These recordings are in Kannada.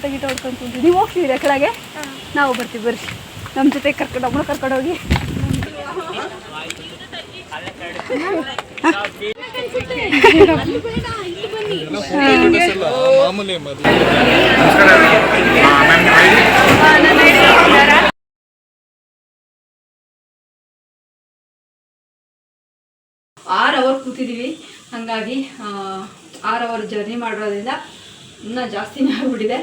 ಫೋಟೋ ಗೀಟೋ ಹೊಡ್ಕೊಂಡು ಕುಂತೀವಿ ನೀವು ಹೋಗ್ತೀವಿ ಆ ಕಡೆಗೆ ನಾವು ಬರ್ತೀವಿ ಬರ್ರಿ. ನಮ್ಮ ಜೊತೆ ಕರ್ಕೊಂಡು ಒಬ್ಬಳು ಕರ್ಕೊಂಡು ಹೋಗಿ. ಆರು ಅವರ್ ಕೂತಿದೀವಿ. ಹಾಗಾಗಿ ಆರ್ ಅವರ್ ಜರ್ನಿ ಮಾಡೋದ್ರಿಂದ ಇನ್ನ ಜಾಸ್ತಿನೇ ಆಗ್ಬಿಟ್ಟಿದೆ.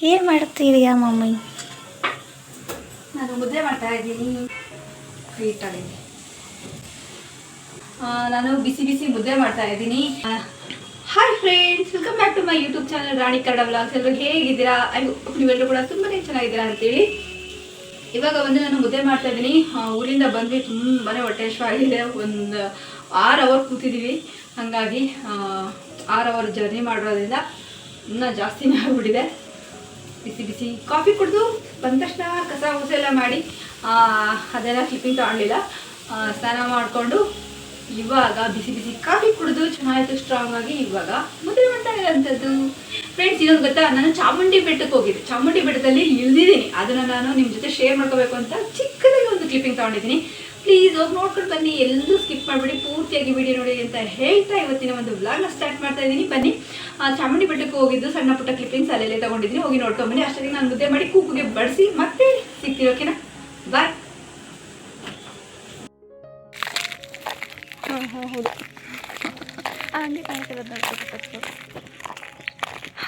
ಏನು ಮಾಡ್ತೀರಿಯಾ ಮಮ್ಮಿ? ನಾನು ಮುದ್ದೆ ಮಾಡ್ತಾ ಇದ್ದೀನಿ. ನಾನು ಬಿಸಿ ಬಿಸಿ ಮುದ್ದೆ ಮಾಡ್ತಾ ಇದ್ದೀನಿ. Hi friends welcome back to my YouTube channel Rani Kannada vlogs ಎಲ್ಲರೂ ಹೇಗಿದ್ದೀರಾ? ಐ ನೀವೆಲ್ಲರೂ ಕೂಡ ತುಂಬಾನೇ ಚೆನ್ನಾಗಿದ್ದೀರಾ ಅಂತೇಳಿ ಇವಾಗ ಒಂದು ನಾನು ಮುದ್ದೆ ಮಾಡ್ತಾ ಇದ್ದೀನಿ. ಊರಿಂದ ಬಂದ್ವಿ ತುಂಬಾ ಹೊಟ್ಟೆ ಆಗಿದೆ ಒಂದು ಆರ್ ಅವರ್ ಕೂತಿದ್ದೀವಿ. ಹಾಗಾಗಿ ಆರು ಅವರ್ ಜರ್ನಿ ಮಾಡಿರೋದ್ರಿಂದ ಇನ್ನೂ ಜಾಸ್ತಿನೇ ಆಗ್ಬಿಟ್ಟಿದೆ. ಬಿಸಿ ಬಿಸಿ ಕಾಫಿ ಕುಡಿದು ಬಂದ ತಕ್ಷಣ ಕಸ ಎಲ್ಲ ಮಾಡಿ ಅದೆಲ್ಲ ಕ್ಲಿಪ್ಪಿಂಗ್ ತಗೊಳ್ಳಿಲ್ಲ ಸ್ನಾನ ಮಾಡಿಕೊಂಡು ಇವಾಗ ಬಿಸಿ ಬಿಸಿ ಕಾಫಿ ಕುಡಿದು ಚೆನ್ನಾಗಿತ್ತು ಸ್ಟ್ರಾಂಗ್ ಆಗಿ ಇವಾಗ ಮುದ್ರೆ ಮಾಡ್ತಾ ಇರೋಂಥದ್ದು ಫ್ರೆಂಡ್ಸ್ ಇನ್ನೊಂದು ಗೊತ್ತಾ? ನಾನು ಚಾಮುಂಡಿ ಬೆಟ್ಟಕ್ಕೆ ಹೋಗಿದ್ದೆ. ಚಾಮುಂಡಿ ಬೆಟ್ಟದಲ್ಲಿ ಇಳಿದಿದ್ದೀನಿ ಅದನ್ನು ನಾನು ನಿಮ್ಮ ಜೊತೆ ಶೇರ್ ಮಾಡ್ಕೋಬೇಕು ಅಂತ ಚಿಕ್ಕದಾಗಿ ಒಂದು ಕ್ಲಿಪ್ಪಿಂಗ್ ತಗೊಂಡಿದ್ದೀನಿ. ಪ್ಲೀಸ್ ಹೋಗಿ ನೋಡ್ಕೊಂಡು ಬನ್ನಿ. ಎಲ್ಲೂ ಸ್ಕಿಪ್ ಮಾಡಿಬಿಡಿ. ಪೂರ್ತಿಯಾಗಿ ವಿಡಿಯೋ ನೋಡಿ ಅಂತ ಹೇಳ್ತಾ ಇವತ್ತಿನ ಒಂದು ವ್ಲಾಗ್ನ ಸ್ಟಾರ್ಟ್ ಮಾಡ್ತಾ ಇದ್ದೀನಿ. ಬನ್ನಿ. ಚಾಮುಂಡಿ ಬೆಟ್ಟಕ್ಕೆ ಹೋಗಿದ್ದು ಸಣ್ಣ ಪುಟ್ಟ ಕ್ಲಿಪ್ಪಿಂಗ್ಸ್ ಅಲ್ಲೆಲ್ಲೇ ತೊಗೊಂಡಿದ್ದೀನಿ. ಹೋಗಿ ನೋಡ್ಕೊಂಡು ಬನ್ನಿ. ಅಷ್ಟೊತ್ತಿಗೆ ನಾನು ಮುದ್ದೆ ಮಾಡಿ ಕೂಕುಗೆ ಬಡಿಸಿ ಮತ್ತೆ ಸಿಗ್ತೀವಿ ಓಕೆನಾ ಬಾಯ್ ಹಾಂ ಹಾಂ, ಹೌದು.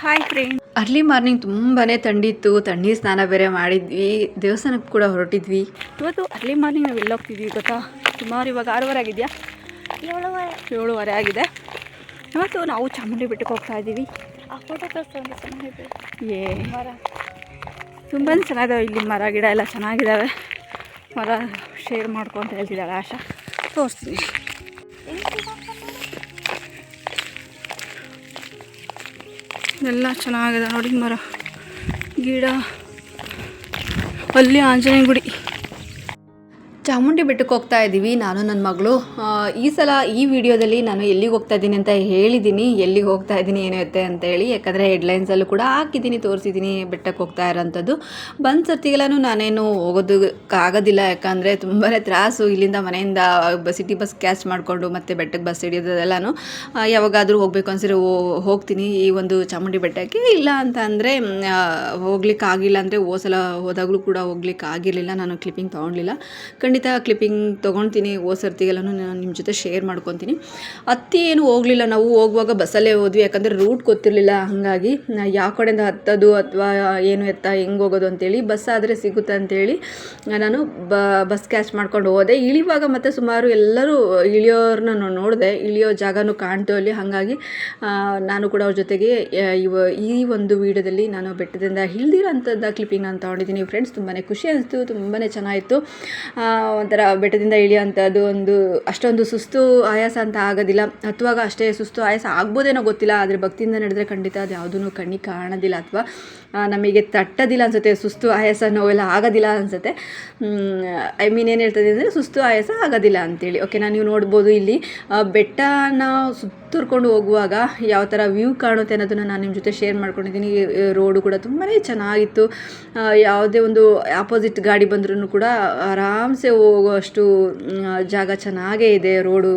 ಹಾಯ್ ಫ್ರೆಂಡ್ ಅರ್ಲಿ ಮಾರ್ನಿಂಗ್ ತುಂಬಾ ಥಂಡಿತ್ತು ಥಂಡಿ ಸ್ನಾನ ಬೇರೆ ಮಾಡಿದ್ವಿ ದೇವಸ್ಥಾನಕ್ಕೆ ಕೂಡ ಹೊರಟಿದ್ವಿ. ಇವತ್ತು ಅರ್ಲಿ ಮಾರ್ನಿಂಗ್ ನಾವು ಎಲ್ಲೋಗ್ತಿದ್ವಿ ಗೊತ್ತಾ? ಸುಮಾರು ಇವಾಗ ಆರೂವರೆ ಆಗಿದೆಯಾ? ಏಳುವರೆ. ಏಳುವರೆ ಆಗಿದೆ. ಇವತ್ತು ನಾವು ಚಾಮುಂಡಿ ಬೆಟ್ಟಕ್ಕೆ ಹೋಗ್ತಾ ಇದ್ದೀವಿ? ಆ ಚೆನ್ನಾಗಿದೆ. ಏ. ಮರ. ತುಂಬಾ ಚೆನ್ನಾಗಿದಾವೆ ಇಲ್ಲಿ ಮರ ಗಿಡ ಎಲ್ಲ ಚೆನ್ನಾಗಿದ್ದಾವೆ. ಮರ ಶೇರ್ ಮಾಡ್ಕೊಂತ ಹೇಳ್ತಿದ್ದಾಳೆ ಆಶಾ. ತೋರಿಸ್ತೀನಿ. ಎಲ್ಲ ಚೆನ್ನಾಗಿದೆ ನೋಡಿ ಮರ. ಗಿಡ. ಅಲ್ಲಿ ಆಂಜನೇಯ ಗುಡಿ. ಚಾಮುಂಡಿ ಬೆಟ್ಟಕ್ಕೆ ಹೋಗ್ತಾ ಇದ್ದೀವಿ. ನಾನು ನನ್ನ ಮಗಳು. ಈ ಸಲ ಈ ವಿಡಿಯೋದಲ್ಲಿ ನಾನು ಎಲ್ಲಿಗೆ ಹೋಗ್ತಾ ಇದ್ದೀನಿ ಅಂತ ಹೇಳಿದ್ದೀನಿ. ಎಲ್ಲಿಗೆ ಹೋಗ್ತಾ ಇದ್ದೀನಿ ಏನಿರುತ್ತೆ ಅಂತ ಹೇಳಿ. ಯಾಕಂದರೆ ಹೆಡ್ಲೈನ್ಸಲ್ಲೂ ಕೂಡ ಹಾಕಿದ್ದೀನಿ, ತೋರಿಸಿದ್ದೀನಿ ಬೆಟ್ಟಕ್ಕೆ ಹೋಗ್ತಾ ಇರೋಂಥದ್ದು. ಬಂದ ಸರ್ತಿಗೆಲ್ಲೂ ನಾನೇನು ಹೋಗೋದಕ್ಕಾಗೋದಿಲ್ಲ ಯಾಕಂದರೆ ತುಂಬಾ ತ್ರಾಸು. ಇಲ್ಲಿಂದ ಮನೆಯಿಂದ ಸಿಟಿ ಬಸ್ ಕ್ಯಾಚ್ ಮಾಡಿಕೊಂಡು ಮತ್ತೆ ಬೆಟ್ಟಕ್ಕೆ ಬಸ್ ಹಿಡಿಯೋದೆಲ್ಲನೂ ಯಾವಾಗಾದರೂ ಹೋಗಬೇಕು ಅನ್ಸಿದ್ರೆ ಹೋಗ್ತೀನಿ. ಈ ಒಂದು ಚಾಮುಂಡಿ ಬೆಟ್ಟಕ್ಕೆ. ಇಲ್ಲ ಅಂತ ಅಂದರೆ ಹೋಗ್ಲಿಕ್ಕೆ ಆಗಿಲ್ಲ ಅಂದರೆ ಹೋ ಸಲ ಹೋದಾಗಲೂ ಕೂಡ ಹೋಗ್ಲಿಕ್ಕೆ ಆಗಿರಲಿಲ್ಲ ನಾನು ಕ್ಲಿಪ್ಪಿಂಗ್ ತೊಗೊಳ್ಲಿಲ್ಲ ಖಂಡಿತ ಕ್ಲಿಪ್ಪಿಂಗ್ ತೊಗೊಳ್ತೀನಿ ಓ ಸರ್ತಿಗೆಲ್ಲನೂ ನಾನು ನಿಮ್ಮ ಜೊತೆ ಶೇರ್ ಮಾಡ್ಕೊತೀನಿ. ಹತ್ತಿ ಏನು ಹೋಗಲಿಲ್ಲ, ನಾವು ಹೋಗುವಾಗ ಬಸ್ಸಲ್ಲೇ ಹೋದ್ವಿ, ಯಾಕಂದರೆ ರೂಟ್ ಗೊತ್ತಿರಲಿಲ್ಲ, ಹಾಗಾಗಿ ಯಾವ ಕಡೆಯಿಂದ ಹತ್ತೋದು ಅಥವಾ ಏನು ಎತ್ತ, ಹೆಂಗೆ ಹೋಗೋದು ಅಂತೇಳಿ ಬಸ್ ಆದರೆ ಸಿಗುತ್ತೆ ಅಂತೇಳಿ ನಾನು ಬ ಬಸ್ ಕ್ಯಾಚ್ ಮಾಡ್ಕೊಂಡು ಹೋದೆ. ಇಳಿಯುವಾಗ ಮತ್ತೆ ಸುಮಾರು ಎಲ್ಲರೂ ಇಳಿಯೋರನ್ನ ನಾನು ನೋಡಿದೆ, ಇಳಿಯೋ ಜಾಗನೂ ಕಾಣ್ತು ಅಲ್ಲಿ ಹಾಗಾಗಿ ನಾನು ಕೂಡ ಅವ್ರ ಜೊತೆಗೆ ಇವ, ಈ ಒಂದು ವಿಡಿಯೋದಲ್ಲಿ ನಾನು ಬೆಟ್ಟದಿಂದ ಇಳ್ದಿರೋಂಥದ್ದು ಕ್ಲಿಪ್ಪಿಂಗ್ ನಾನು ತೊಗೊಂಡಿದ್ದೀನಿ. ಫ್ರೆಂಡ್ಸ್ ತುಂಬಾ ಖುಷಿ ಅನಿಸ್ತು ತುಂಬಾ ಚೆನ್ನಾಗಿತ್ತು. ಒಂಥರ ಬೆಟ್ಟದಿಂದ ಇಳಿಯೋಂಥದ್ದು ಒಂದು, ಅಷ್ಟೊಂದು ಸುಸ್ತು ಆಯಾಸ ಅಂತ ಆಗೋದಿಲ್ಲ. ಹತ್ತುವಾಗ ಅಷ್ಟೇ ಸುಸ್ತು ಆಯಾಸ ಆಗ್ಬೋದೇನೋ ಗೊತ್ತಿಲ್ಲ, ಆದರೆ ಭಕ್ತಿಯಿಂದ ನಡೆದ್ರೆ ಖಂಡಿತ ಅದು ಯಾವುದೂ ಕಣ್ಣಿಗೆ ಕಾಣೋದಿಲ್ಲ ಅಥವಾ ನಮಗೆ ತಟ್ಟೋದಿಲ್ಲ ಅನ್ಸುತ್ತೆ, ಸುಸ್ತು ಆಯಾಸ ನೋವೆಲ್ಲ ಆಗೋದಿಲ್ಲ ಅನ್ಸುತ್ತೆ. ಐ ಮೀನ್ ಏನು ಹೇಳ್ತದೆ ಅಂದರೆ ಸುಸ್ತು ಆಯಾಸ ಆಗೋದಿಲ್ಲ ಅಂತೇಳಿ. ಓಕೆನಾ ನೀವು ನೋಡ್ಬೋದು ಇಲ್ಲಿ ಬೆಟ್ಟನ ಬೆಟ್ಟನ ಸುತ್ತುರ್ಕೊಂಡು ಹೋಗುವಾಗ ಯಾವ ಥರ ವ್ಯೂ ಕಾಣುತ್ತೆ ಅನ್ನೋದನ್ನು ನಾನು ನಿಮ್ಮ ಜೊತೆ ಶೇರ್ ಮಾಡ್ಕೊಂಡಿದ್ದೀನಿ. ರೋಡು ಕೂಡ ತುಂಬಾ ಚೆನ್ನಾಗಿತ್ತು. ಯಾವುದೇ ಒಂದು ಆಪೋಸಿಟ್ ಗಾಡಿ ಬಂದ್ರೂ ಕೂಡ ಆರಾಮ್ಸೆ ಹೋಗುವಷ್ಟು ಜಾಗ ಚೆನ್ನಾಗೇ ಇದೆ. ರೋಡು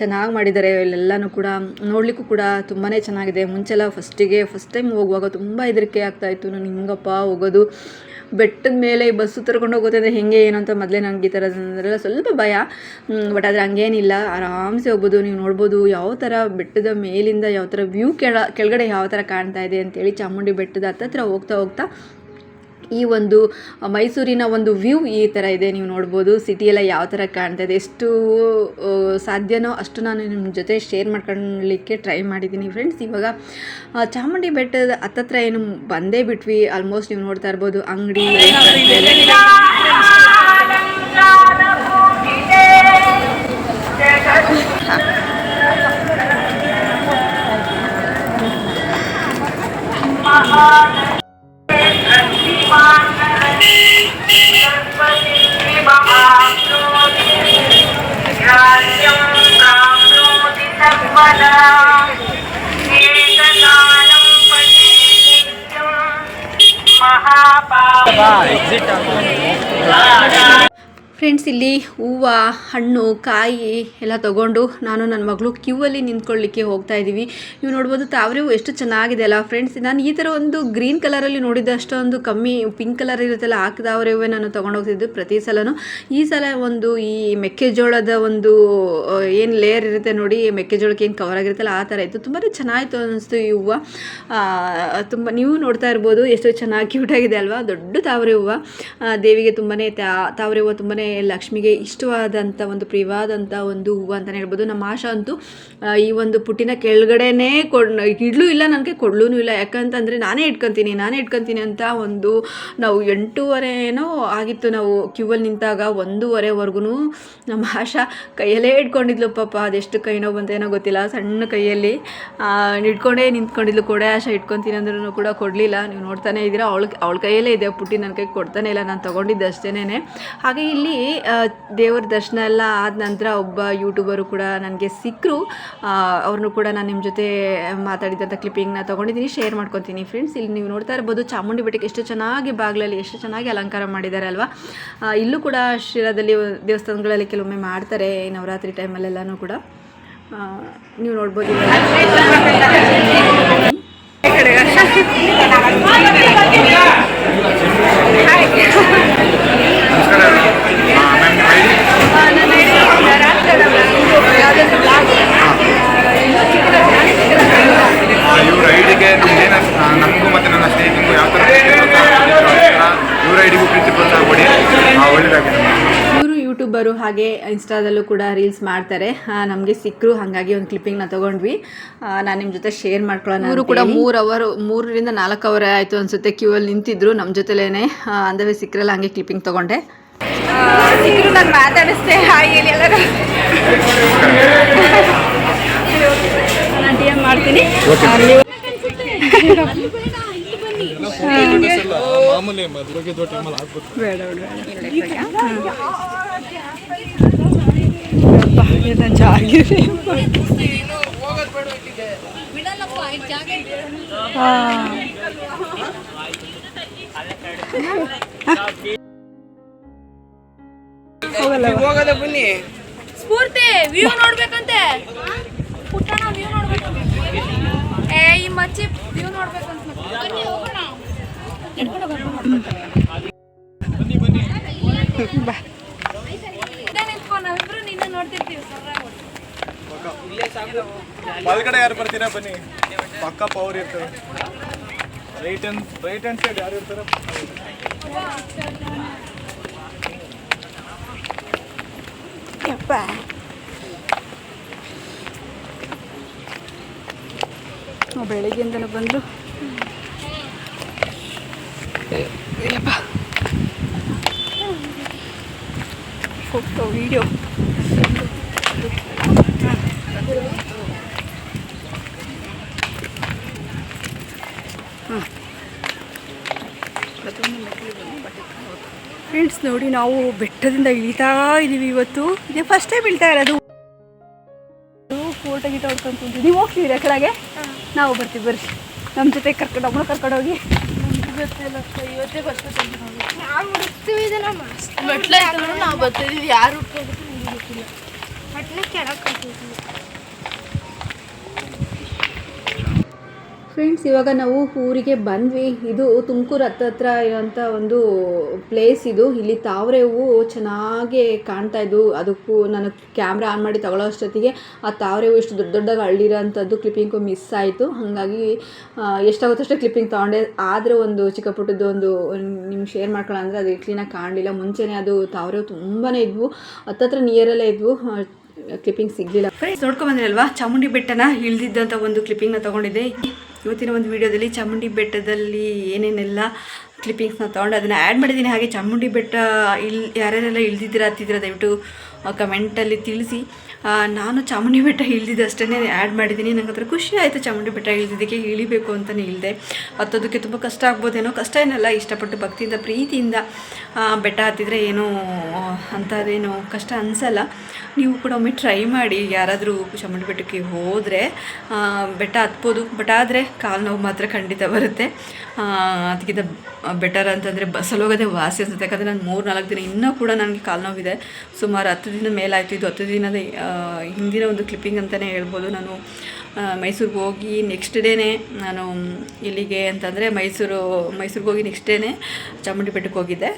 ಚೆನ್ನಾಗಿ ಮಾಡಿದ್ದಾರೆ ಇಲ್ಲೆಲ್ಲನೂ ಕೂಡ ನೋಡಲಿಕ್ಕೂ ಕೂಡ ತುಂಬಾ ಚೆನ್ನಾಗಿದೆ. ಮುಂಚೆಲ್ಲ ಫಸ್ಟಿಗೆ ಫಸ್ಟ್ ಟೈಮ್ ಹೋಗುವಾಗ ತುಂಬ ಹೆದರಿಕೆ ಆಗ್ತಾಯಿತ್ತು ನಾನು ಹಿಂಗಪ್ಪ ಹೋಗೋದು ಬೆಟ್ಟದ ಮೇಲೆ ಬಸ್ಸು ತರ್ಕೊಂಡು ಹೋಗುತ್ತೆ ಅಂದರೆ ಹೆಂಗೆ ಏನು ಅಂತ ಮೊದಲೇ ನಂಗೆ ಈ ಥರದ್ರೆಲ್ಲ ಸ್ವಲ್ಪ ಭಯ. ಬಟ್ ಆದರೆ ಹಂಗೇನಿಲ್ಲ. ಆರಾಮ್ಸೆ ಹೋಗ್ಬೋದು, ನೀವು ನೋಡ್ಬೋದು ಯಾವ ಥರ ಬೆಟ್ಟದ ಮೇಲಿಂದ ಯಾವ ಥರ ವ್ಯೂ ಕೆಳ, ಕೆಳಗಡೆ ಯಾವ ಥರ ಕಾಣ್ತಾ ಇದೆ ಅಂತೇಳಿ ಚಾಮುಂಡಿ ಬೆಟ್ಟದ ಹತ್ತತ್ರ ಹೋಗ್ತಾ ಹೋಗ್ತಾ ಈ ಒಂದು ಮೈಸೂರಿನ ಒಂದು ವ್ಯೂ ಈ ಥರ ಇದೆ ನೀವು ನೋಡ್ಬೋದು. ಸಿಟಿಯೆಲ್ಲ ಯಾವ ಥರ ಕಾಣ್ತಾ ಇದೆ ಎಷ್ಟು ಸಾಧ್ಯನೋ ಅಷ್ಟು ನಾನು ನಿಮ್ಮ ಜೊತೆ ಶೇರ್ ಮಾಡ್ಕೊಳ್ಳಿಕ್ಕೆ ಟ್ರೈ ಮಾಡಿದ್ದೀನಿ ಫ್ರೆಂಡ್ಸ್ ಇವಾಗ ಚಾಮುಂಡಿ ಬೆಟ್ಟದ ಹತ್ತತ್ರ ಏನು ಬಂದೇ ಬಿಟ್ವಿ. ಆಲ್ಮೋಸ್ಟ್ ನೀವು ನೋಡ್ತಾ ಇರ್ಬೋದು ಅಂಗಡಿ महापाप। ಫ್ರೆಂಡ್ಸ್ ಇಲ್ಲಿ ಹೂವು, ಹಣ್ಣು, ಕಾಯಿ ಎಲ್ಲ ತಗೊಂಡು ನಾನು ನನ್ನ ಮಗಳು ಕ್ಯೂವಲ್ಲಿ ನಿಂತ್ಕೊಳ್ಳಿಕ್ಕೆ ಹೋಗ್ತಾ ಇದ್ದೀವಿ. ನೀವು ನೋಡ್ಬೋದು ತಾವರೆ ಎಷ್ಟು ಚೆನ್ನಾಗಿದೆ ಅಲ್ಲ ಫ್ರೆಂಡ್ಸ್ ನಾನು ಈ ಥರ ಒಂದು ಗ್ರೀನ್ ಕಲರಲ್ಲಿ ನೋಡಿದ ಅಷ್ಟೊಂದು ಕಮ್ಮಿ ಪಿಂಕ್ ಕಲರ್ ಇರುತ್ತಲ್ಲ, ಆ ತಾವರೆ ಹೂವೇ ನಾನು ತೊಗೊಂಡೋಗ್ತಿದ್ದು ಪ್ರತಿ ಸಲನು. ಈ ಸಲ ಒಂದು ಈ ಮೆಕ್ಕೆಜೋಳದ ಒಂದು ಏನು ಲೇಯರ್ ಇರುತ್ತೆ ನೋಡಿ, ಮೆಕ್ಕೆಜೋಳಕ್ಕೆ ಏನು ಕವರ್ ಆಗಿರುತ್ತಲ್ಲ, ಆ ಥರ ಇತ್ತು. ತುಂಬಾ ಚೆನ್ನಾಗಿತ್ತು ಅನ್ನಿಸ್ತು ಈ ಹೂವು. ತುಂಬ ನೀವು ನೋಡ್ತಾ ಇರ್ಬೋದು ಎಷ್ಟು ಚೆನ್ನಾಗಿ ಕ್ಯೂಟಾಗಿದೆ ಅಲ್ವಾ, ದೊಡ್ಡ ತಾವರೆ ಹೂವು ದೇವಿಗೆ ತುಂಬಾ ತಾವರೆ ಹೂವು ತುಂಬಾ ಲಕ್ಷ್ಮಿಗೆ ಇಷ್ಟವಾದಂಥ ಒಂದು ಪ್ರಿಯವಾದಂಥ ಒಂದು ಹೂವು ಅಂತಲೇ ಹೇಳ್ಬೋದು. ನಮ್ಮ ಆಶಾ ಅಂತೂ ಈ ಒಂದು ಪುಟ್ಟಿನ ಕೆಳಗಡೆನೇ ಕೊಡ್, ಇಡ್ಲೂ ಇಲ್ಲ, ನನಗೆ ಕೊಡ್ಲೂ ಇಲ್ಲ. ಯಾಕಂತಂದರೆ ನಾನೇ ಇಟ್ಕೊತೀನಿ ನಾನೇ ಇಟ್ಕೊತೀನಿ ಅಂತ ಒಂದು ನಾವು ಎಂಟೂವರೆನೋ ಆಗಿತ್ತು ನಾವು ಕ್ಯೂವಲ್ಲಿ ನಿಂತಾಗ ಒಂದೂವರೆವರೆಗೂ ನಮ್ಮ ಆಶಾ ಕೈಯಲ್ಲೇ ಇಟ್ಕೊಂಡಿದ್ಲು. ಪಾಪ ಅದೆಷ್ಟು ಕೈ ನೋವು ಬಂತೇನೋ ಗೊತ್ತಿಲ್ಲ. ಸಣ್ಣ ಕೈಯಲ್ಲಿ ಇಟ್ಕೊಂಡೇ ನಿಂತ್ಕೊಂಡಿದ್ಲು ಕೊಡೆ. ಆಶಾ ಇಟ್ಕೊತೀನಿ ಅಂದ್ರೂ ಕೂಡ ಕೊಡಲಿಲ್ಲ. ನೀವು ನೋಡ್ತಾನೆ ಇದ್ದೀರಾ ಅವಳ ಅವಳ ಕೈಯಲ್ಲೇ ಇದೆ. ಪುಟ್ಟಿ ನನ್ನ ಕೈಗೆ ಕೊಡ್ತಾನೆ ಇಲ್ಲ. ನಾನು ತೊಗೊಂಡಿದ್ದೆ ಅಷ್ಟೇನೆ ಹಾಗೆ ಇಲ್ಲಿ ದೇವ್ರ ದರ್ಶನ ಎಲ್ಲ ಆದ ನಂತರ ಒಬ್ಬ ಯೂಟ್ಯೂಬರು ಕೂಡ ನನಗೆ ಸಿಕ್ಕರು. ಅವ್ರನ್ನೂ ಕೂಡ ನಾನು ನಿಮ್ಮ ಜೊತೆ ಮಾತಾಡಿದಂಥ ಕ್ಲಿಪ್ಪಿಂಗ್ನ ತೊಗೊಂಡಿದ್ದೀನಿ ಶೇರ್ ಮಾಡ್ಕೊತೀನಿ ಫ್ರೆಂಡ್ಸ್ ಇಲ್ಲಿ ನೀವು ನೋಡ್ತಾ ಇರ್ಬೋದು ಚಾಮುಂಡಿ ಬೆಟ್ಟಕ್ಕೆ ಎಷ್ಟು ಚೆನ್ನಾಗಿ ಬಾಗಿಲಲ್ಲಿ ಎಷ್ಟು ಚೆನ್ನಾಗಿ ಅಲಂಕಾರ ಮಾಡಿದ್ದಾರೆ ಅಲ್ವಾ? ಇಲ್ಲೂ ಕೂಡ ಶಿರಾದಲ್ಲಿ ದೇವಸ್ಥಾನಗಳಲ್ಲಿ ಕೆಲವೊಮ್ಮೆ ಮಾಡ್ತಾರೆ ನವರಾತ್ರಿ ಟೈಮಲ್ಲೆಲ್ಲನೂ ಕೂಡ. ನೀವು ನೋಡ್ಬೋದು ಇವ್ರ ಇನ್ಸ್ಟಾದಲ್ಲೂ ಕೂಡ ರೀಲ್ಸ್ ಮಾಡ್ತಾರೆ. ನಮಗೆ ಸಿಕ್ಕರು ಹಾಗಾಗಿ ಒಂದು ಕ್ಲಿಪ್ಪಿಂಗ್ನ ತೊಗೊಂಡ್ವಿ. ನಾನು ನಿಮ್ಮ ಜೊತೆ ಶೇರ್ ಮಾಡ್ಕೊಳ್ಳೋಣ ಇವರು ಕೂಡ ಮೂರು ಅವರ್ ಮೂರರಿಂದ ನಾಲ್ಕು ಅವರ್ ಆಯಿತು ಅನಿಸುತ್ತೆ ಕ್ಯೂ ಅಲ್ಲಿ ನಿಂತಿದ್ರು ನಮ್ಮ ಜೊತೆಲೇ ಅಂದವೇ ಸಿಕ್ಕರಲ್ಲ ಹಂಗೆ ಕ್ಲಿಪ್ಪಿಂಗ್ ತೊಗೊಂಡೆ. ಸಿಕ್ಕರು ನಾನು ಮಾತಾಡಿಸ್ದೆ. ಹಾಯ್ ಹೇಳಿ ಎಲ್ಲರೂ. ನಾನು ಡಿ ಎಂ ಮಾಡ್ತೀನಿ. ಮಾಮೂಲಿ ಬೇಡ ದೊಡ್ಡ ಜಾಗಿರಿ ಹೋಗೋದ ಬನ್ನಿ. ಸ್ಫೂರ್ತಿ ವ್ಯೂ ನೋಡ್ಬೇಕಂತೆ. ಪುಟ್ಟಣ ವ್ಯೂ ನೋಡ್ಬೇಕಂತೆ. ಏ ಈ ಮಚ್ಚಿ ವ್ಯೂ ನೋಡ್ಬೇಕಂತ ಬನ್ನಿ ಹೋಗೋಣ. ಇಲ್ಲೇ ಒಳಗಡೆ ಯಾರು ಬರ್ತೀರಾ ಬನ್ನಿ? ಪಕ್ಕ ಪವರ್ ಇರ್ತದೆ. Right and right hand side ಯಾರು ಇರ್ತಾರೆ? ಬೆಳಿಗ್ಗೆಯಿಂದನೇ ಬಂದು ಫೋಟೋ ವಿಡಿಯೋ ಫ್ರೆಂಡ್ಸ್ ನೋಡಿ ನಾವು ಬೆಟ್ಟದಿಂದ ಇಳಿತಾ ಇದ್ದೀವಿ ಇವತ್ತು. ಇದೇ ಫಸ್ಟ್ ಟೈಮ್ ಇಳ್ತಾ ಇರೋದು. ಫೋಟೋ ಗೀಟ ಹೊಡ್ಕೊಂಡು ಕುಂತೀವಿ ನೀವು ಕಡೆಗೆ ನಾವು ಬರ್ತೀವಿ ಬರ್ರಿ. ನಮ್ಮ ಜೊತೆ ಕರ್ಕೊಂಡು ಅಮ್ಮನ ಕರ್ಕೊಂಡೋಗಿ ಇವತ್ತೇ ಬರ್ತೀವಿ ನಾವು ಯಾರು ಹುಡ್ಕೋಬೇಕು ಫ್ರೆಂಡ್ಸ್, ಇವಾಗ ನಾವು ಊರಿಗೆ ಬಂದ್ವಿ. ಇದು ತುಮಕೂರು ಹತ್ತತ್ರ ಇರೋಂಥ ಒಂದು ಪ್ಲೇಸ್ ಇದು. ಇಲ್ಲಿ ತಾವರೆ ಹೂವು ಚೆನ್ನಾಗಿ ಕಾಣ್ತಾ ಇದ್ವು. ಅದಕ್ಕೂ ನಾನು ಕ್ಯಾಮ್ರಾ ಆನ್ ಮಾಡಿ ತಗೊಳ್ಳೋ ಅಷ್ಟೊತ್ತಿಗೆ ಆ ತಾವರೆ ಹೂವು ಇಷ್ಟು ದೊಡ್ಡ ದೊಡ್ಡದಾಗಿ ಅಳ್ಳಿರೋಂಥದ್ದು ಕ್ಲಿಪ್ಪಿಂಗು ಮಿಸ್ ಆಯಿತು. ಹಾಗಾಗಿ ಎಷ್ಟಾಗುತ್ತಷ್ಟೇ ಕ್ಲಿಪ್ಪಿಂಗ್ ತೊಗೊಂಡೆ. ಆದರೆ ಒಂದು ಚಿಕ್ಕ ಪುಟ್ಟದ್ದು ಒಂದು ನಿಮ್ಗೆ ಶೇರ್ ಮಾಡ್ಕೊಳ್ಳೋ ಅಂದರೆ ಅದು ಕ್ಲೀನಾಗಿ ಕಾಣಲಿಲ್ಲ. ಮುಂಚೆನೇ ಅದು ತಾವರೆ ತುಂಬಾ ಇದ್ವು. ಹತ್ತತ್ರ ನಿಯರಲ್ಲೇ ಇದ್ವು. ಕ್ಲಿಪ್ಪಿಂಗ್ ಸಿಗಲಿಲ್ಲ. ಫ್ರೆಂಡ್ಸ್ ನೋಡ್ಕೊಂಬಂದ್ರಲ್ವಾ ಚಾಮುಂಡಿ ಬೆಟ್ಟನ ಇಳಿದಿದ್ದಂಥ ಒಂದು ಕ್ಲಿಪ್ಪಿಂಗ್ನ ತೊಗೊಂಡಿದ್ದೆ. ಇವತ್ತಿನ ಒಂದು ವಿಡಿಯೋದಲ್ಲಿ ಚಾಮುಂಡಿ ಬೆಟ್ಟದಲ್ಲಿ ಏನೇನೆಲ್ಲ ಕ್ಲಿಪ್ಪಿಂಗ್ಸ್ನ ತೊಗೊಂಡು ಅದನ್ನು ಆ್ಯಡ್ ಮಾಡಿದ್ದೀನಿ. ಹಾಗೆ ಚಾಮುಂಡಿ ಬೆಟ್ಟ ಇಲ್ ಯಾರ್ಯಾರೆಲ್ಲ ಇಳಿದಿದ್ದೀರಾ ಹತ್ತಿದ್ದೀರಾ ದಯವಿಟ್ಟು ಕಮೆಂಟಲ್ಲಿ ತಿಳಿಸಿ. ನಾನು ಚಾಮುಂಡಿ ಬೆಟ್ಟ ಇಳಿದಿದ್ದೆ ಅಷ್ಟೇ ಆ್ಯಡ್ ಮಾಡಿದ್ದೀನಿ. ನಂಗೆ ಹತ್ರ ಖುಷಿ ಆಯಿತು ಚಾಮುಂಡಿ ಬೆಟ್ಟ ಇಳಿದಿದ್ದಕ್ಕೆ, ಇಳಿಬೇಕು ಅಂತಲೇ ಇಳಿದೆ. ಹತ್ತೋದಕ್ಕೆ ತುಂಬ ಕಷ್ಟ ಆಗ್ಬೋದೇನೋ, ಕಷ್ಟ ಏನಲ್ಲ, ಇಷ್ಟಪಟ್ಟು ಭಕ್ತಿಯಿಂದ, ಪ್ರೀತಿಯಿಂದ ಬೆಟ್ಟ ಹತ್ತಿದ್ರೆ ಏನೂ, ಅಂಥದ್ದೇನು ಕಷ್ಟ ಅನಿಸಲ್ಲ. ನೀವು ಕೂಡ ಒಮ್ಮೆ ಟ್ರೈ ಮಾಡಿ, ಯಾರಾದರೂ ಚಾಮುಂಡಿ ಬೆಟ್ಟಕ್ಕೆ ಹೋದರೆ ಬೆಟ್ಟ ಹತ್ಬೋದು. ಬಟ್ ಆದರೆ ಕಾಲು ನೋವು ಮಾತ್ರ ಖಂಡಿತ ಬರುತ್ತೆ. ಅದಕ್ಕಿಂತ ಬೆಟರ್ ಅಂತಂದರೆ ಬಸ್ಸಲ್ಲಿ ಹೋಗೋದೇ ವಾಸಿ ಅನ್ಸುತ್ತೆ ಯಾಕಂದರೆ ನಾನು ಮೂರು ನಾಲ್ಕು ದಿನ ಇನ್ನೂ ಕೂಡ ನನಗೆ ಕಾಲು ನೋವಿದೆ. ಸುಮಾರು ಹತ್ತು ದಿನ ಮೇಲಾಯಿತು. ಇದು ಹತ್ತು ದಿನದ ಹಿಂದಿನ ಒಂದು ಕ್ಲಿಪ್ಪಿಂಗ್ ಅಂತಲೇ ಹೇಳ್ಬೋದು. ನಾನು ಮೈಸೂರಿಗೆ ಹೋಗಿ ನೆಕ್ಸ್ಟ್ ಡೇನೇ ನಾನು ಇಲ್ಲಿಗೆ ಅಂತಂದರೆ ಮೈಸೂರು, ಮೈಸೂರಿಗೆ ಹೋಗಿ ನೆಕ್ಸ್ಟ್ ಡೇನೇ ಚಾಮುಂಡಿ ಬೆಟ್ಟಕ್ಕೆ ಹೋಗಿದ್ದೆ.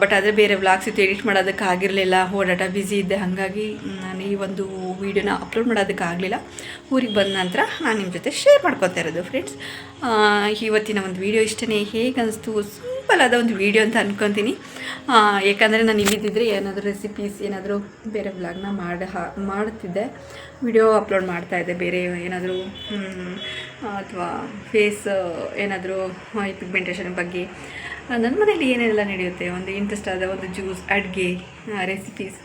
ಬಟ್ ಆದರೆ ಬೇರೆ ವ್ಲಾಗ್ಸ್ ಇತ್ತು ಎಡಿಟ್ ಮಾಡೋದಕ್ಕೆ ಆಗಿರಲಿಲ್ಲ. ಓಡಾಟ ಬ್ಯುಸಿ ಇದ್ದೆ. ಹಾಗಾಗಿ ನಾನು ಈ ಒಂದು ವೀಡಿಯೋನ ಅಪ್ಲೋಡ್ ಮಾಡೋದಕ್ಕೆ ಆಗಲಿಲ್ಲ. ಊರಿಗೆ ಬಂದ ನಂತರ ನಾನು ನಿಮ್ಮ ಜೊತೆ ಶೇರ್ ಮಾಡ್ಕೊತಾ ಇರೋದು ಫ್ರೆಂಡ್ಸ್ ಇವತ್ತಿನ ಒಂದು ವೀಡಿಯೋ ಇಷ್ಟೇ ಹೇಗೆ ಸಿಂಪಲ್ ಆದ ಒಂದು ವೀಡಿಯೋ ಅಂತ ಅಂದ್ಕೊತೀನಿ ಯಾಕಂದರೆ ನಾನು ಇಲ್ಲಿದ್ದಿದ್ರೆ ಏನಾದರೂ ರೆಸಿಪೀಸ್ ಏನಾದರೂ ಬೇರೆ ಬ್ಲಾಗ್ನ ಮಾಡಿ, ಹಾ, ಮಾಡ್ತಿದ್ದೆ. ವಿಡಿಯೋ ಅಪ್ಲೋಡ್ ಮಾಡ್ತಾ ಇದ್ದೆ. ಬೇರೆ ಏನಾದರೂ ಅಥವಾ ಫೇಸ್ ಏನಾದರೂ ಪಿಗ್ಮೆಂಟೇಷನ್ ಬಗ್ಗೆ. ನನ್ನ ಮನೇಲಿ ಏನೆಲ್ಲ ನಡೆಯುತ್ತೆ? ಒಂದು ಇಂಟ್ರೆಸ್ಟ್ ಆದ ಒಂದು ಜ್ಯೂಸ್ ಅಡುಗೆ ರೆಸಿಪೀಸ್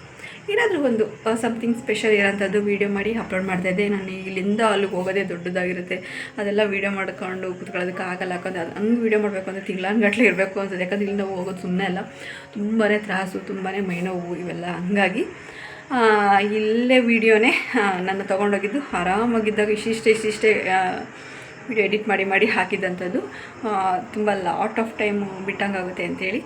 ಏನಾದರೂ ಒಂದು ಸಮಥಿಂಗ್ ಸ್ಪೆಷಲ್ ಇರೋಂಥದ್ದು ವೀಡಿಯೋ ಮಾಡಿ ಅಪ್ಲೋಡ್ ಮಾಡ್ತಾ ಇದ್ದೆ. ನಾನು ಇಲ್ಲಿಂದ ಅಲ್ಲಿಗೆ ಹೋಗೋದೇ ದೊಡ್ಡದಾಗಿರುತ್ತೆ. ಅದೆಲ್ಲ ವೀಡಿಯೋ ಮಾಡ್ಕೊಂಡು ಕೂತ್ಕೊಳ್ಳೋದಕ್ಕೆ ಆಗಲ್ಲ. ಯಾಕಂದ್ರೆ ಅದು ಹಂಗೆ ವೀಡಿಯೋ ಮಾಡಬೇಕು ಅಂದರೆ ತಿಂಗಳಾನ್ಗಟ್ಲೆ ಇರಬೇಕು ಅನ್ಸುತ್ತೆ. ಯಾಕಂದ್ರೆ ಇಲ್ಲಿಂದ ಹೋಗೋದು ಸುಮ್ಮನೆ ಅಲ್ಲ. ತುಂಬಾ ತ್ರಾಸು ತುಂಬಾ ಮೈನೋವು ಇವೆಲ್ಲ ಹಂಗಾಗಿ ಇಲ್ಲೇ ವೀಡಿಯೋನೇ ನನ್ನ ತೊಗೊಂಡೋಗಿದ್ದು. ಆರಾಮಾಗಿದ್ದಾಗ ಇಷ್ಟಿಷ್ಟೇ ಇಷ್ಟಿಷ್ಟೇ ವಿಡಿಯೋ ಎಡಿಟ್ ಮಾಡಿ ಮಾಡಿ ಹಾಕಿದ್ದಂಥದ್ದು ತುಂಬ ಲಾಟ್ ಆಫ್ ಟೈಮು ಬಿಟ್ಟಂಗಾಗುತ್ತೆ ಅಂತೇಳಿ.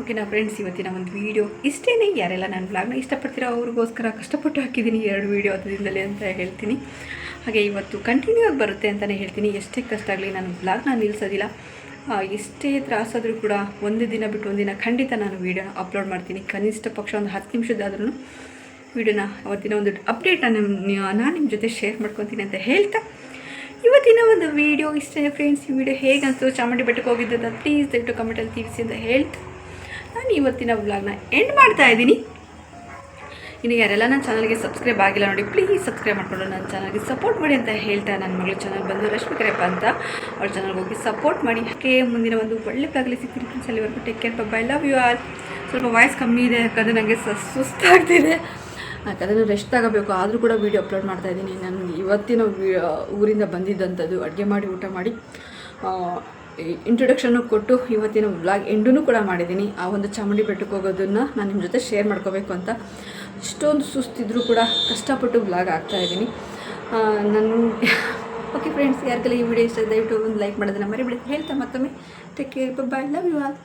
ಓಕೆನಾ ಫ್ರೆಂಡ್ಸ್ ಇವತ್ತಿನ ಒಂದು ವೀಡಿಯೋ ಇಷ್ಟೇ ಯಾರೆಲ್ಲ ನಾನು ಬ್ಲಾಗ್ನ ಇಷ್ಟಪಡ್ತೀರೋ ಅವ್ರಿಗೋಸ್ಕರ ಕಷ್ಟಪಟ್ಟು ಹಾಕಿದ್ದೀನಿ ಎರಡು ವೀಡಿಯೋ ಅದರಿಂದಲೇ ಅಂತ ಹೇಳ್ತೀನಿ. ಹಾಗೆ ಇವತ್ತು ಕಂಟಿನ್ಯೂ ಆಗಿ ಬರುತ್ತೆ ಅಂತಲೇ ಹೇಳ್ತೀನಿ. ಎಷ್ಟೇ ಕಷ್ಟ ಆಗಲಿ ನಾನು ಬ್ಲಾಗ್ನ ನಿಲ್ಲಿಸೋದಿಲ್ಲ ಎಷ್ಟೇ ತ್ರಾಸಾದರೂ ಕೂಡ ಒಂದು ದಿನ ಬಿಟ್ಟು ಒಂದಿನ ಖಂಡಿತ ನಾನು ವೀಡಿಯೋನ ಅಪ್ಲೋಡ್ ಮಾಡ್ತೀನಿ. ಕನಿಷ್ಠ ಪಕ್ಷ ಒಂದು ಹತ್ತು ನಿಮಿಷದಾದ್ರೂ ವೀಡಿಯೋನ ಅವತ್ತಿನ ಒಂದು ಅಪ್ಡೇಟ್ನ ನಿಮ್ಮ ನಾನು ನಿಮ್ಮ ಜೊತೆ ಶೇರ್ ಮಾಡ್ಕೊತೀನಿ ಅಂತ ಹೇಳ್ತಾ. ಇವತ್ತಿನ ಒಂದು ವೀಡಿಯೋ ಇಷ್ಟೇ ಫ್ರೆಂಡ್ಸ್ ಈ ವಿಡಿಯೋ ಹೇಗೆ ಅನಿಸ್ತು ಚಾಮುಂಡಿ ಬೆಟ್ಟಕ್ಕೆ ಹೋಗಿದ್ದಂತ ಪ್ಲೀಸ್ ದಯವಿಟ್ಟು ಕಮೆಂಟಲ್ಲಿ ತಿಳಿಸಿ ಅಂತ ಹೇಳ್ತಾ. ನಾನು ಇವತ್ತಿನ ವ್ಲಾಗ್ನ ಎಂಡ್ ಮಾಡ್ತಾ ಇದ್ದೀನಿ. ಇನ್ನು ಯಾರೆಲ್ಲ ನನ್ನ ಚಾನಲ್ಗೆ ಸಬ್ಸ್ಕ್ರೈಬ್ ಆಗಿಲ್ಲ ನೋಡಿ ಪ್ಲೀಸ್ ಸಬ್ಸ್ಕ್ರೈಬ್ ಮಾಡಿಕೊಂಡು ನನ್ನ ಚಾನಲ್ಗೆ ಸಪೋರ್ಟ್ ಮಾಡಿ ಅಂತ ಹೇಳ್ತಾ ನನ್ನ ಮಗಳು ಚಾನಲ್ ಬಂದು ರಶ್ಮಿ ಕರೆಯಪ್ಪ ಅಂತ. ಅವ್ರ ಚಾನಲ್ಗೆ ಹೋಗಿ ಸಪೋರ್ಟ್ ಮಾಡಿ. ಯಾಕೆ ಮುಂದಿನ ಒಂದು ಒಳ್ಳೆ ಬ್ಲಾಗಲ್ಲಿ ಸಿಗ್ತೀನಿ ಫ್ರೆಂಡ್ಸ್ ಅಲ್ಲಿವರೆಗೂ take care bye love you all ಸ್ವಲ್ಪ ವಾಯ್ಸ್ ಕಮ್ಮಿ ಇದೆ ಯಾಕಂದರೆ ನನಗೆ ಸುಸ್ತಾಗ್ತಿದೆ. ಯಾಕಂದರೆ ನಾನು ರೆಸ್ಟ್ ತಗೋಬೇಕು. ಆದರೂ ಕೂಡ ವೀಡಿಯೋ ಅಪ್ಲೋಡ್ ಮಾಡ್ತಾ ಇದ್ದೀನಿ. ನಾನು ಇವತ್ತಿನ ಊರಿಂದ ಬಂದಿದ್ದಂಥದ್ದು ಅಡುಗೆ ಮಾಡಿ, ಊಟ ಮಾಡಿ. ಇಂಟ್ರೊಡಕ್ಷನ್ನು ಕೊಟ್ಟು ಇವತ್ತಿನ ವ್ಲಾಗ್ ಎಂಡೂ ಕೂಡ ಮಾಡಿದ್ದೀನಿ. ಆ ಒಂದು ಚಾಮುಂಡಿ ಬೆಟ್ಟಕ್ಕೆ ಹೋಗೋದನ್ನು ನಾನು ನಿಮ್ಮ ಜೊತೆ ಶೇರ್ ಮಾಡ್ಕೋಬೇಕು ಅಂತ. ಇಷ್ಟೊಂದು ಸುಸ್ತಿದ್ರೂ ಕೂಡ ಕಷ್ಟಪಟ್ಟು ವ್ಲಾಗ್ ಆಗ್ತಾಯಿದ್ದೀನಿ ನಾನು ಓಕೆ ಫ್ರೆಂಡ್ಸ್ ಯಾರಿಗೆಲ್ಲ ಈ ವಿಡಿಯೋ ಇಷ್ಟ ದಯವಿಟ್ಟು ಒಂದು ಲೈಕ್ ಮಾಡೋದನ್ನು ಮರಿಬಿಡಿ. ಹೇಳ್ತಾ ಮತ್ತೊಮ್ಮೆ. Take care bye love you all